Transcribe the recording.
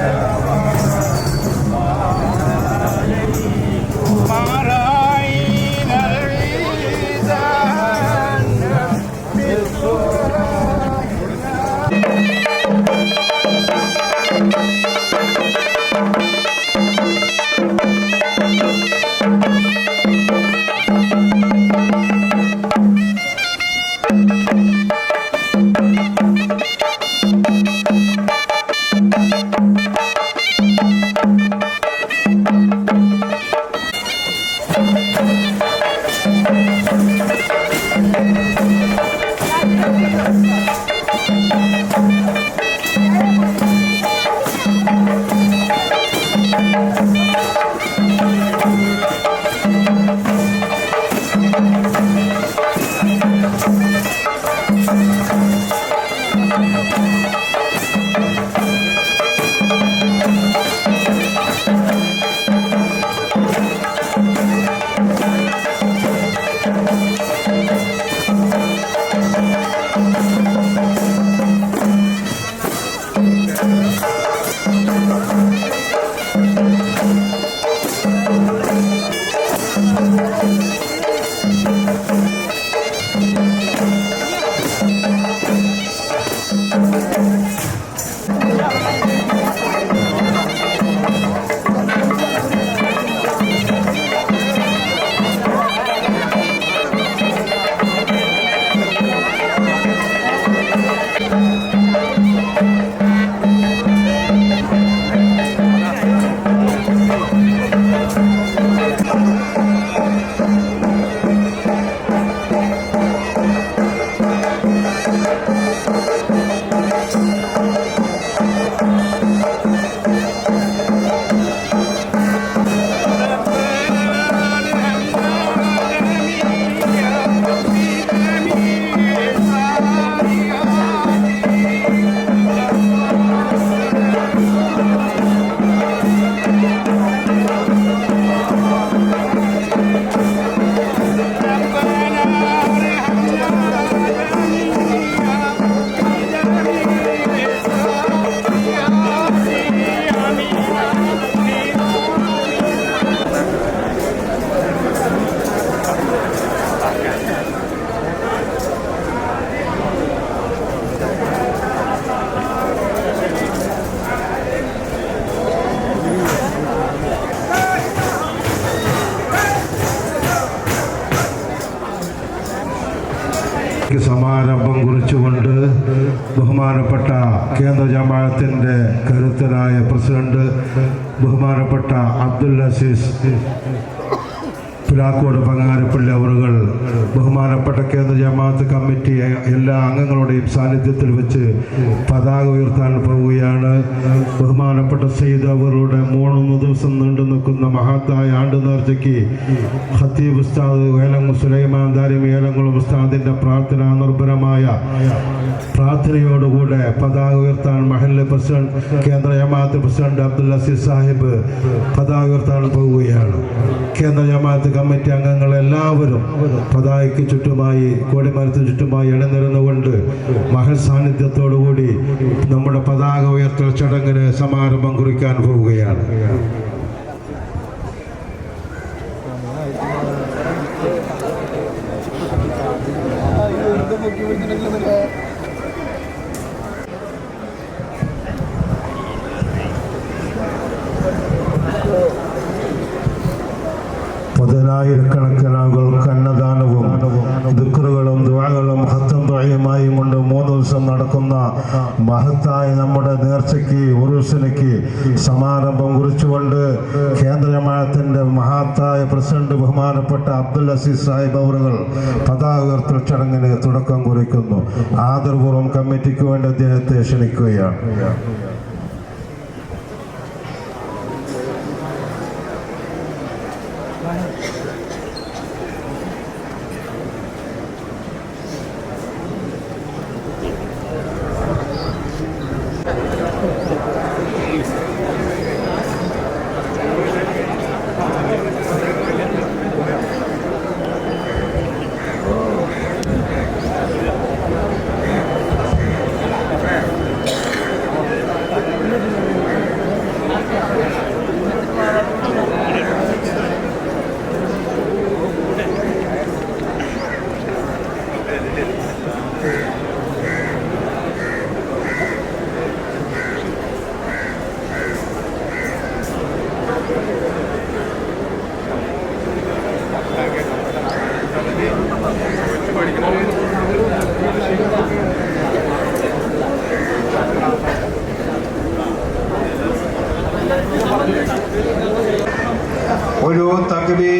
Yeah. കുറിച്ചുകൊണ്ട് ബഹുമാനപ്പെട്ട കേന്ദ്ര ജമാഅത്തിന്റെ കരുത്തരായ പ്രസിഡന്റ് ബഹുമാനപ്പെട്ട അബ്ദുൽ അസീസ് പുലാക്കോട് പങ്ങാരപ്പള്ളി അവറുകൾ ബഹുമാനപ്പെട്ട കേന്ദ്ര ജമാഅത്ത് കമ്മിറ്റി എല്ലാ അംഗങ്ങളുടെയും സാന്നിധ്യത്തിൽ വെച്ച് പതാക ഉയർത്താൻ പോവുകയാണ്. ബഹുമാനപ്പെട്ട സെയ്ദ് അവറുടെ മൂന്ന് ദിവസം നീണ്ടു നിൽക്കുന്ന മഹത്തായ ആണ്ട് നേർച്ചയ്ക്ക് ഖത്തീബ് ഉസ്താദ് ഏലങ്ങു സുലൈമാൻ ദാരിം ഏലംകുളം ഉസ്താദിന്റെ പ്രാർത്ഥന നിർഭരമായ പ്രാർത്ഥനയോടുകൂടെ പതാക ഉയർത്താൻ മഹല്ല് പ്രസിഡന്റ് കേന്ദ്ര ജമാഅത്ത് പ്രസിഡന്റ് അബ്ദുൽ അസീസ് സാഹിബ് പതാക ഉയർത്താൻ പോവുകയാണ്. കേന്ദ്ര ജമാഅത്ത് കമ്മിറ്റി അംഗങ്ങൾ എല്ലാവരും പതാകയ്ക്ക് ചുറ്റുമായി കോടിമരത്തിന് ചുറ്റുമായി ഇണനിരുന്നുകൊണ്ട് മഹൽ സാന്നിധ്യത്തോടുകൂടി നമ്മുടെ പതാക ഉയർത്തൽ ചടങ്ങിന് സമാരംഭം കുറിക്കാൻ പോവുകയാണ്. പതിനായിരക്കണക്കിന് ആളുകൾക്ക് അന്നദാനവും ദുഃഖറുകളും ദുആകളും ഹത്തം തുഴയുമായും കൊണ്ട് മൂന്ന് ദിവസം നടക്കുന്ന മഹത്തായ നമ്മുടെ നേർച്ചയ്ക്ക് ഉറുസിനയ്ക്ക് സമാരംഭം കുറിച്ചുകൊണ്ട് കേന്ദ്രമാഴത്തിന്റെ മഹത്തായ പ്രസിഡന്റ് ബഹുമാനപ്പെട്ട അബ്ദുൽ അസീസ് സാഹിബ് അവറുകൾ പതാക ഉയർത്തൽ ചടങ്ങിന് തുടക്കം കുറിക്കുന്നു. ആദർപൂർവം കമ്മിറ്റിക്ക് വേണ്ടി അദ്ദേഹത്തെ ക്ഷണിക്കുകയാണ്. to be